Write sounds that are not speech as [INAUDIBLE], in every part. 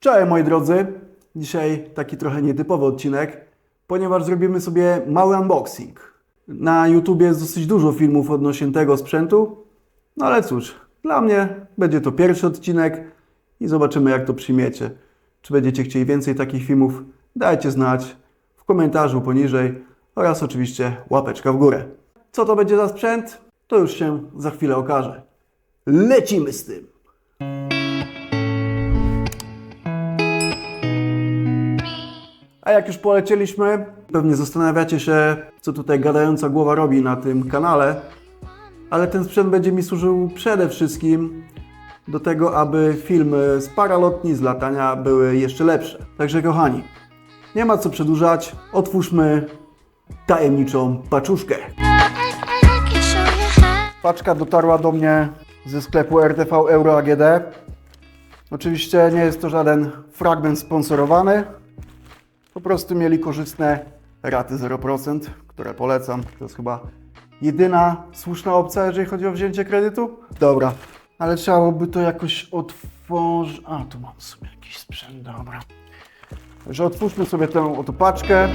Cześć moi drodzy, dzisiaj taki trochę nietypowy odcinek, ponieważ zrobimy sobie mały unboxing. Na YouTubie jest dosyć dużo filmów odnośnie tego sprzętu, no ale cóż, dla mnie będzie to pierwszy odcinek i zobaczymy jak to przyjmiecie. Czy będziecie chcieli więcej takich filmów? Dajcie znać w komentarzu poniżej oraz oczywiście łapeczka w górę. Co to będzie za sprzęt? To już się za chwilę okaże. Lecimy z tym! A jak już polecieliśmy, pewnie zastanawiacie się, co tutaj gadająca głowa robi na tym kanale, ale ten sprzęt będzie mi służył przede wszystkim do tego, aby filmy z paralotni, z latania były jeszcze lepsze. Także kochani, nie ma co przedłużać, otwórzmy tajemniczą paczuszkę. Paczka dotarła do mnie ze sklepu RTV Euro AGD. Oczywiście nie jest to żaden fragment sponsorowany. Po prostu mieli korzystne raty 0%, które polecam. To jest chyba jedyna słuszna opcja, jeżeli chodzi o wzięcie kredytu. Dobra, ale trzeba by to jakoś otworzyć. A, tu mam sobie jakiś sprzęt, dobra. Także otwórzmy sobie tę oto paczkę.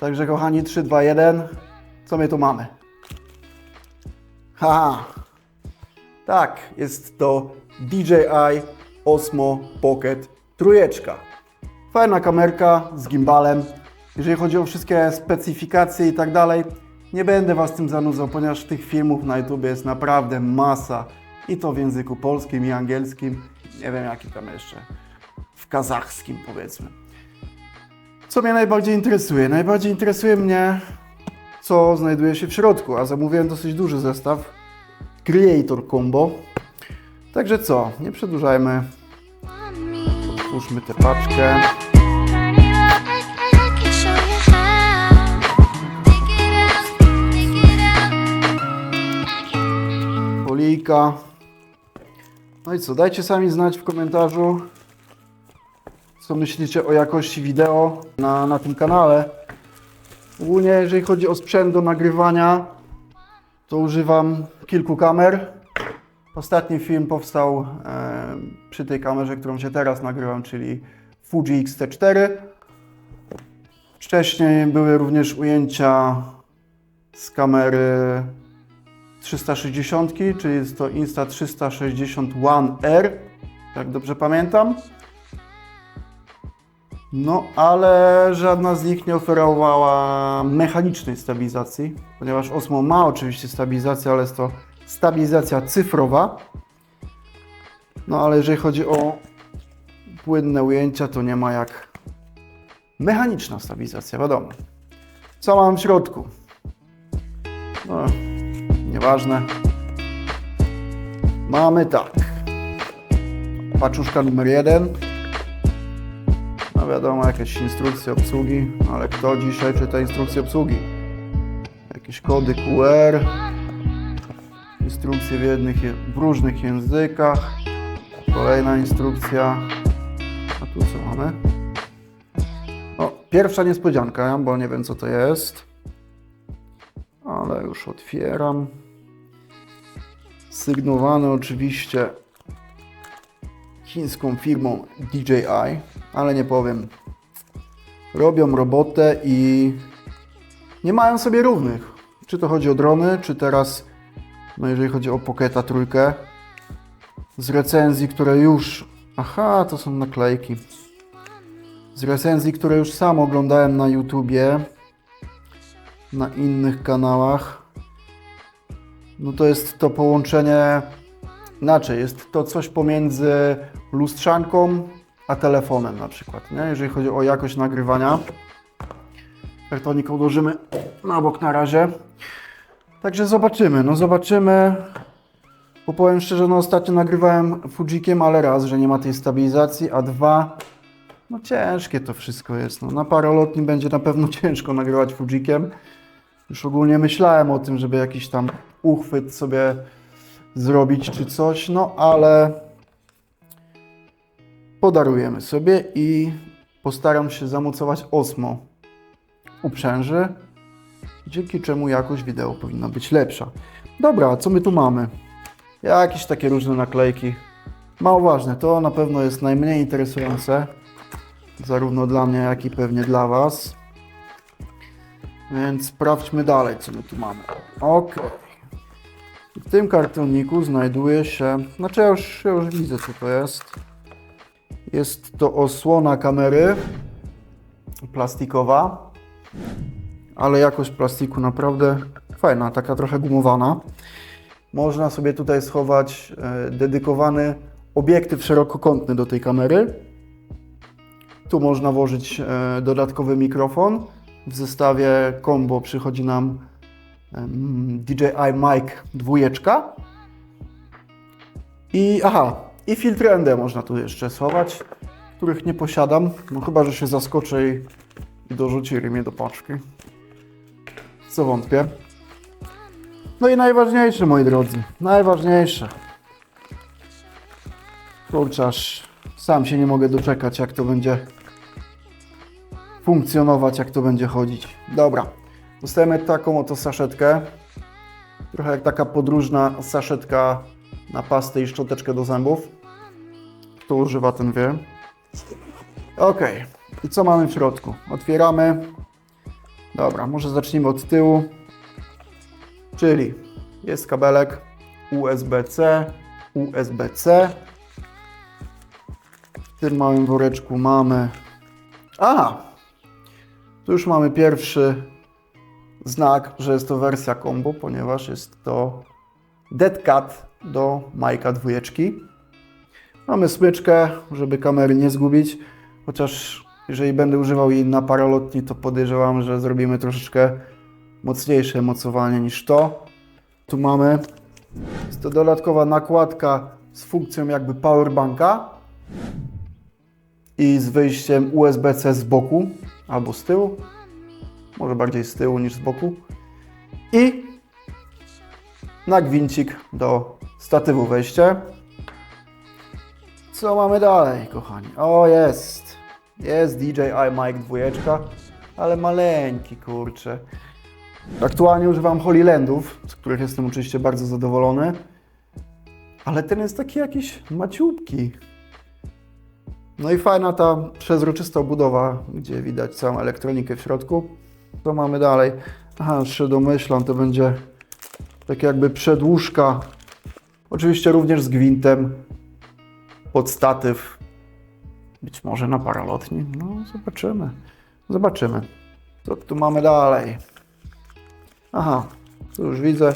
Także kochani, 3, 2, 1. Co my tu mamy? Haha. Tak, jest to DJI Osmo Pocket trójeczka. Fajna kamerka z gimbalem. Jeżeli chodzi o wszystkie specyfikacje i tak dalej, nie będę Was tym zanudzał, ponieważ tych filmów na YouTube jest naprawdę masa. I to w języku polskim i angielskim. Nie wiem jaki tam jeszcze. W kazachskim powiedzmy. Co mnie najbardziej interesuje? Najbardziej interesuje mnie, co znajduje się w środku, a zamówiłem dosyć duży zestaw Creator Combo. Także co, nie przedłużajmy, otwórzmy tę paczkę. Folijka. No i co, dajcie sami znać w komentarzu, co myślicie o jakości wideo na, na tym kanale. Ogólnie jeżeli chodzi o sprzęt do nagrywania, to używam kilku kamer. Ostatni film powstał e, przy tej kamerze, którą się teraz nagrywam, czyli Fuji X-T4. Wcześniej były również ujęcia z kamery 360, czyli jest to Insta360 One R, jak dobrze pamiętam. No, ale żadna z nich nie oferowała mechanicznej stabilizacji, ponieważ Osmo ma oczywiście stabilizację, ale jest to stabilizacja cyfrowa. No, ale jeżeli chodzi o płynne ujęcia, to nie ma jak mechaniczna stabilizacja, wiadomo. Co mam w środku? No, nieważne. Mamy tak. Paczuszka numer jeden. No wiadomo, jakieś instrukcje obsługi, ale kto dzisiaj czyta instrukcje obsługi? Jakieś kody QR, instrukcje w, jednych, je- w różnych językach, kolejna instrukcja. A tu co mamy? O, pierwsza niespodzianka, bo nie wiem co to jest. Ale już otwieram. Sygnowany oczywiście chińską firmą DJI, ale nie powiem. Robią robotę i nie mają sobie równych. Czy to chodzi o drony, czy teraz, no jeżeli chodzi o Pocketa trójkę, z recenzji, które już, aha, to są naklejki, z recenzji, które już sam oglądałem na YouTubie, na innych kanałach, no to jest to połączenie inaczej. Jest to coś pomiędzy lustrzanką a telefonem na przykład, nie? jeżeli chodzi o jakość nagrywania. Kartonik odłożymy na bok na razie. Także zobaczymy, no zobaczymy. Bo powiem szczerze, no ostatnio nagrywałem Fujikiem, ale raz, że nie ma tej stabilizacji, a dwa, no ciężkie to wszystko jest. No, na parolotni będzie na pewno [LAUGHS] ciężko nagrywać Fujikiem. Już ogólnie myślałem o tym, żeby jakiś tam uchwyt sobie zrobić czy coś, no ale podarujemy sobie i postaram się zamocować Osmo uprzęży, dzięki czemu jakość wideo powinna być lepsza. Dobra, co my tu mamy? Jakieś takie różne naklejki. Mało ważne, to na pewno jest najmniej interesujące, zarówno dla mnie, jak i pewnie dla Was. Więc sprawdźmy dalej, co my tu mamy. Ok. W tym kartoniku znajduje się, znaczy ja już, ja już widzę, co to jest. Jest to osłona kamery plastikowa, ale jakość plastiku naprawdę fajna, taka trochę gumowana. Można sobie tutaj schować e, dedykowany obiektyw szerokokątny do tej kamery. Tu można włożyć e, dodatkowy mikrofon. W zestawie combo przychodzi nam DJI Mic dwójeczka. I aha, i filtry ND można tu jeszcze schować, których nie posiadam. No chyba, że się zaskoczę i, i dorzucili do paczki. Co wątpię. No i najważniejsze, moi drodzy, najważniejsze. Kurczę, sam się nie mogę doczekać, jak to będzie funkcjonować, jak to będzie chodzić. Dobra, dostajemy taką oto saszetkę. Trochę jak taka podróżna saszetka na pastę i szczoteczkę do zębów. Kto używa, ten wie. Ok, i co mamy w środku? Otwieramy. Dobra, może zacznijmy od tyłu. Czyli jest kabelek USB-C, USB-C. W tym małym woreczku mamy. Aha! Tu już mamy pierwszy znak, że jest to wersja combo, ponieważ jest to Dead Cat do Majka dwójeczki. Mamy smyczkę, żeby kamery nie zgubić, chociaż jeżeli będę używał jej na paralotni, to podejrzewam, że zrobimy troszeczkę mocniejsze mocowanie niż to. Tu mamy, jest to dodatkowa nakładka z funkcją jakby powerbanka i z wyjściem USB-C z boku albo z tyłu, może bardziej z tyłu niż z boku i na gwincik do statywu wejście. Co mamy dalej, kochani? O, jest. Jest DJI Mic 2, ale maleńki, kurczę. Aktualnie używam Holylandów, z których jestem oczywiście bardzo zadowolony. Ale ten jest taki jakiś maciubki. No i fajna ta przezroczysta obudowa, gdzie widać całą elektronikę w środku. Co mamy dalej? Aha, już się domyślam, to będzie tak jakby przedłużka. Oczywiście również z gwintem pod statyw. Być może na paralotni. No, zobaczymy. Zobaczymy. Co tu mamy dalej? Aha, tu już widzę.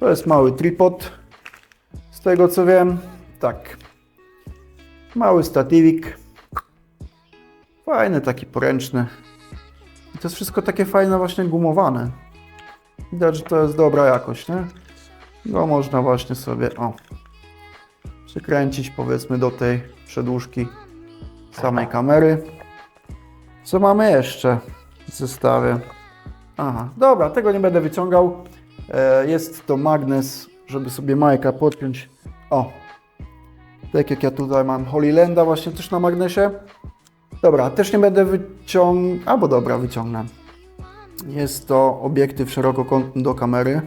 To jest mały tripod. Z tego co wiem, tak. Mały statywik. Fajny, taki poręczny. I to jest wszystko takie fajne, właśnie gumowane. Widać, że to jest dobra jakość, nie? Go można właśnie sobie, o, przykręcić powiedzmy do tej przedłużki samej kamery. Co mamy jeszcze w zestawie? Aha, dobra, tego nie będę wyciągał. E, Jest to magnes, żeby sobie Majka podpiąć. O, tak jak ja tutaj mam Holylanda właśnie też na magnesie. Dobra, też nie będę wyciągał, albo dobra, wyciągnę. Jest to obiektyw szerokokątny do kamery.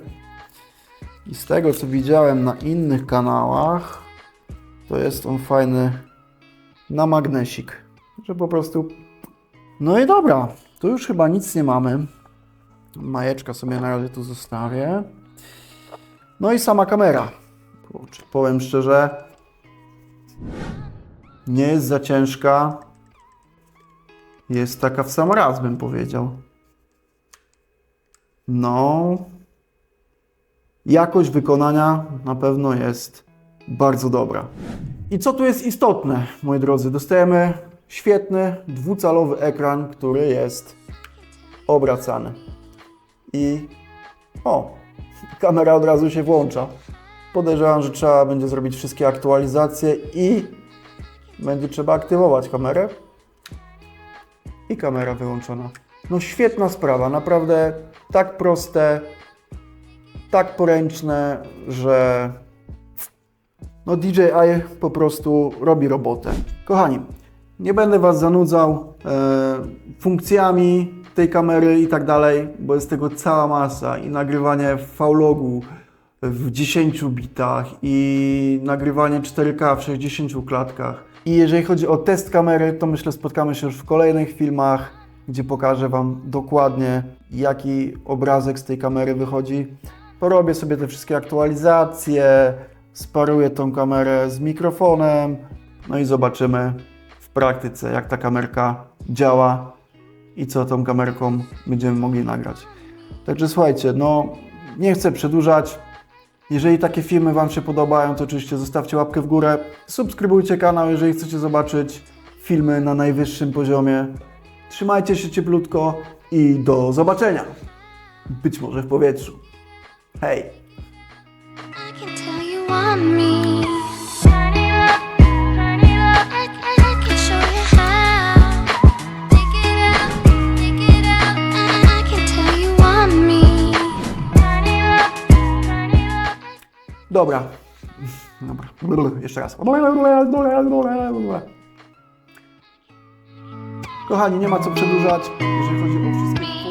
I z tego co widziałem na innych kanałach, to jest on fajny na magnesik. Że po prostu. No i dobra, tu już chyba nic nie mamy. Majeczka sobie na razie tu zostawię. No i sama kamera. Powiem szczerze, nie jest za ciężka. Jest taka w sam raz, bym powiedział. No. Jakość wykonania na pewno jest bardzo dobra. I co tu jest istotne, moi drodzy? Dostajemy świetny dwucalowy ekran, który jest obracany. I o, kamera od razu się włącza. Podejrzewam, że trzeba będzie zrobić wszystkie aktualizacje i będzie trzeba aktywować kamerę. I kamera wyłączona. No świetna sprawa, naprawdę tak proste, tak poręczne, że no DJI po prostu robi robotę. Kochani, nie będę Was zanudzał e, funkcjami tej kamery i tak dalej, bo jest tego cała masa i nagrywanie w V-Logu w 10 bitach i nagrywanie 4K w 60 klatkach. I jeżeli chodzi o test kamery, to myślę spotkamy się już w kolejnych filmach, gdzie pokażę Wam dokładnie jaki obrazek z tej kamery wychodzi. Porobię sobie te wszystkie aktualizacje, sparuję tą kamerę z mikrofonem, no i zobaczymy w praktyce jak ta kamerka działa i co tą kamerką będziemy mogli nagrać. Także słuchajcie, no nie chcę przedłużać. Jeżeli takie filmy Wam się podobają, to oczywiście zostawcie łapkę w górę, subskrybujcie kanał, jeżeli chcecie zobaczyć filmy na najwyższym poziomie. Trzymajcie się cieplutko i do zobaczenia. Być może w powietrzu. Hej! Dobra. Dobra. Jeszcze raz. Kochani, nie ma co przedłużać, jeżeli chodzi o wszystkie.